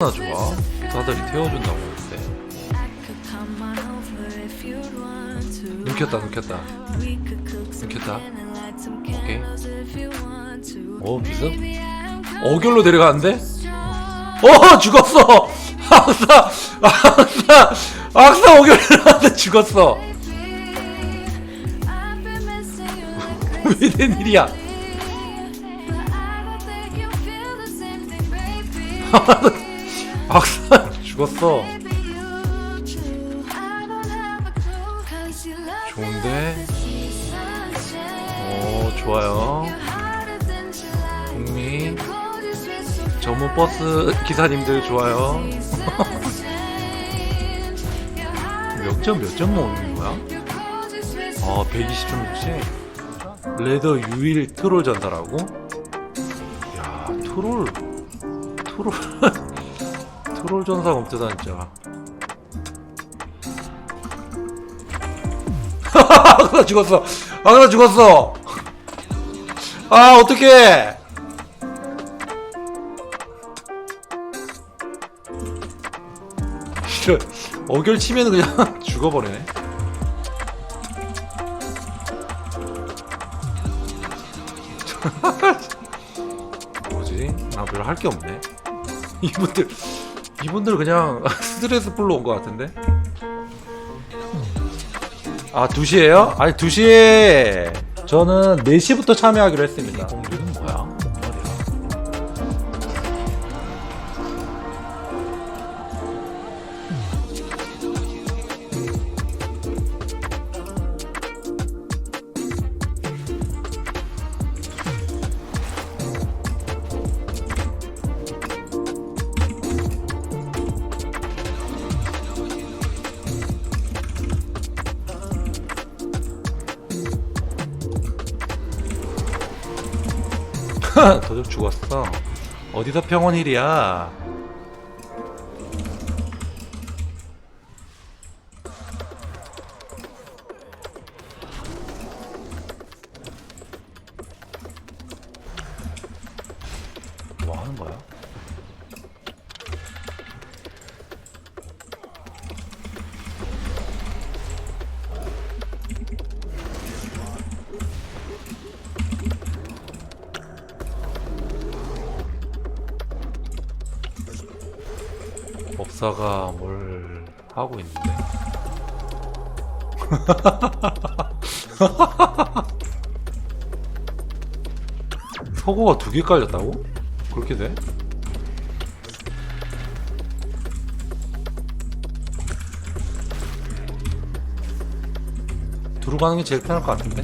나 좋아. 사다리 태워준다고 그때. 눕혔다 눕혔다. 눕혔다. 오케이. 오 비습? 어결로 데려가는데? 어 죽었어. 악사 악사 악사 어결로 데려가는데 죽었어. 왜 된 일이야? 악사 죽었어. 좋은데? 오 좋아요. 북미 전문 버스 기사님들 좋아요. 몇 점 몇점 먹는 거야? 아 120.6씩 레더 유일 트롤 전사라고? 야 트롤 트롤 트롤 전사가 없대다 진짜 아나 죽었어. 아나 죽었어. 아 어떡해. 어결 치면 그냥 죽어버리네. 뭐지? 나 별로 할 게 없네. 이분들 이분들 그냥 스트레스 풀러 온것 같은데 아 2시에요? 아니 2시에 저는 4시부터 참여하기로 했습니다 도적 죽었어. 어디서 평원일이야? 뭐 하는 거야? 법사가 뭘 하고 있는데? 서고가 두 개 깔렸다고? 그렇게 돼? 두루 가는 게 제일 편할 것 같은데?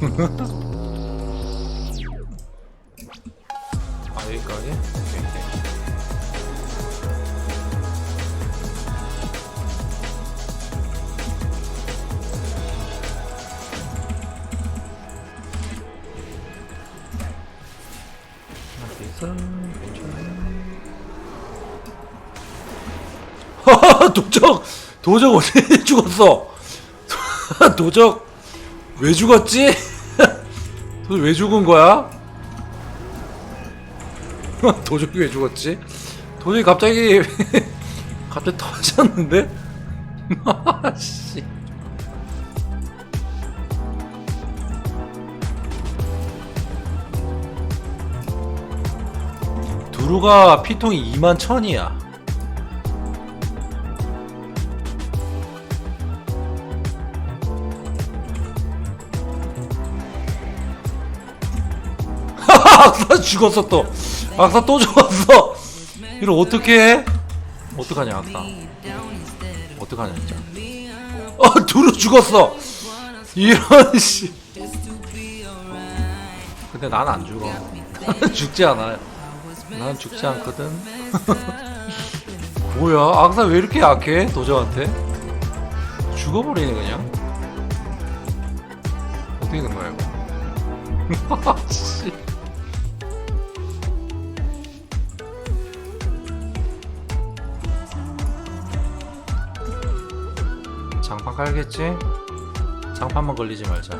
괜찮아 도적! 도적 어디 죽었어? 도적 왜 죽었지? 도적 왜 죽은 거야? 도적이 왜 죽었지? 도적이 갑자기 갑자기 터졌는데? 씨. 두루가 피통이 2만 천이야. 악사 죽었어 또. 악사 또 죽었어. 이걸 어떻게 해? 어떡하냐 악사. 어떡하냐 진짜. 어 두루 죽었어. 이런 씨. 근데 난 안 죽어. 죽지 않아요. 난 죽지 않거든. 뭐야? 악사 왜 이렇게 약해? 도저한테? 죽어버리네 그냥. 어떻게 된 거야 이거? 씨. 장판 깔겠지? 장판만 걸리지 말자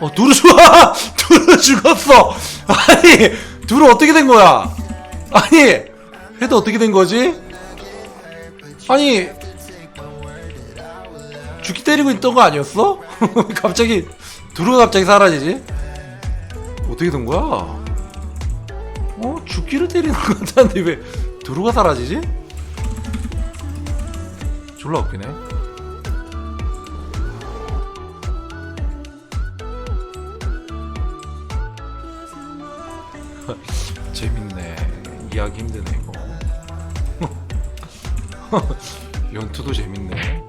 어 두루 죽어! 두루 죽었어! 아니 둘은 어떻게 된 거야? 아니 해도 어떻게 된 거지? 아니 죽기 때리고 있던 거 아니었어 갑자기 두루가 갑자기 사라지지 어떻게 된 거야 어 죽기를 때리는 것 같았는데 왜 두루가 사라지지 졸라 웃기네 재밌네. 이해하기 힘드네 이거. 연투도 재밌네.